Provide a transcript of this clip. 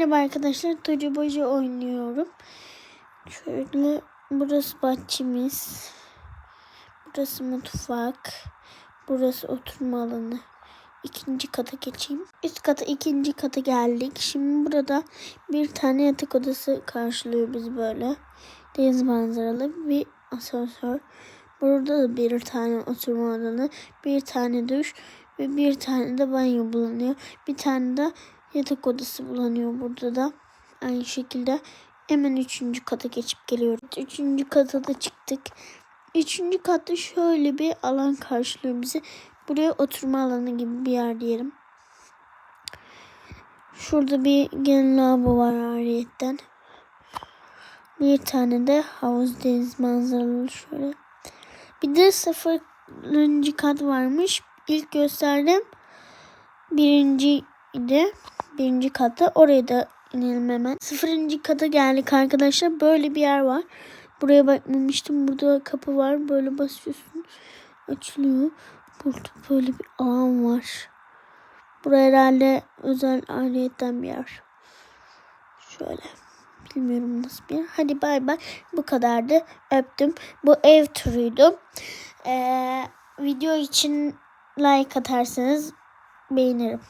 Merhaba arkadaşlar. Tocu bocu oynuyorum. Şöyle burası bahçemiz. Burası mutfak. Burası oturma alanı. İkinci kata geçeyim. Üst kata ikinci kata geldik. Şimdi burada bir tane yatak odası karşılıyor bizi böyle. Deniz manzaralı bir asansör. Burada da bir tane oturma alanı, bir tane duş ve bir tane de banyo bulunuyor. Bir tane de yatak odası bulunuyor burada da. Aynı şekilde hemen üçüncü kata geçip geliyoruz. Üçüncü kata da çıktık. Üçüncü katta şöyle bir alan karşılıyor bizi. Buraya oturma alanı gibi bir yer diyelim. Şurada bir genel lavabo var ariyetten. Bir tane de havuz deniz manzaralı şöyle. Bir de sıfırıncı kat varmış. İlk gösterdim. Birinci idi. Birinci katta. Oraya da inelim hemen. Sıfırıncı kata geldik arkadaşlar. Böyle bir yer var. Buraya bakmamıştım. Burada kapı var. Böyle basıyorsun. Açılıyor. Burada böyle bir alan var. Buraya herhalde özel ayrıyetten bir yer. Şöyle. Bilmiyorum nasıl bir yer. Hadi bay bay. Bu kadardı. Öptüm. Bu ev turuydu. Ee, video için like atarsanız beğenirim.